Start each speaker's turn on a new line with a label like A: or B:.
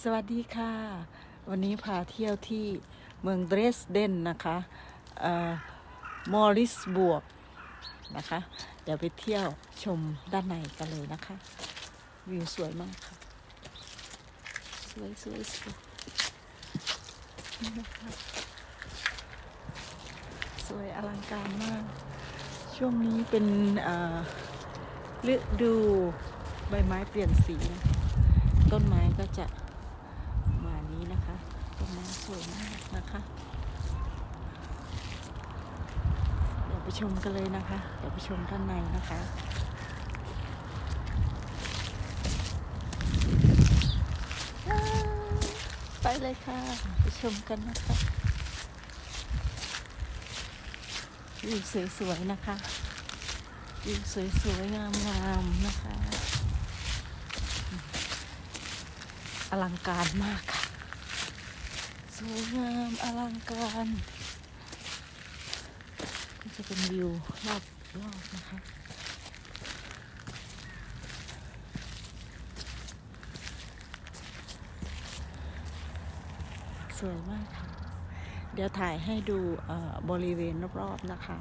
A: สวัสดีค่ะ วันนี้พาเที่ยวที่เมืองเดรสเดนนะคะมอริสบวกนะคะ เดี๋ยวไปเที่ยวชมด้านในกันเลยนะคะ วิวสวยมากค่ะ สวยสวยสวยนะคะสวยอลังการมาก ช่วงนี้เป็นฤดูใบไม้เปลี่ยนสีนะต้นไม้ก็จะมาณนี้นะคะ ต้นไม้ สวยมากนะคะ เดี๋ยวไปชมกันเลยนะคะ เดี๋ยวไปชมด้านในนะคะไปเลยค่ะ ไปชมกันนะคะวิวสวยๆนะคะวิวสวยๆงามๆนะคะ อลังการมากค่ะ วยงามอลังการก็จะเป็นวิวรอบรอบนะคะสวยมากค่ะ เดี๋ยวถ่ายให้ดูบริเวณรอบๆนะคะ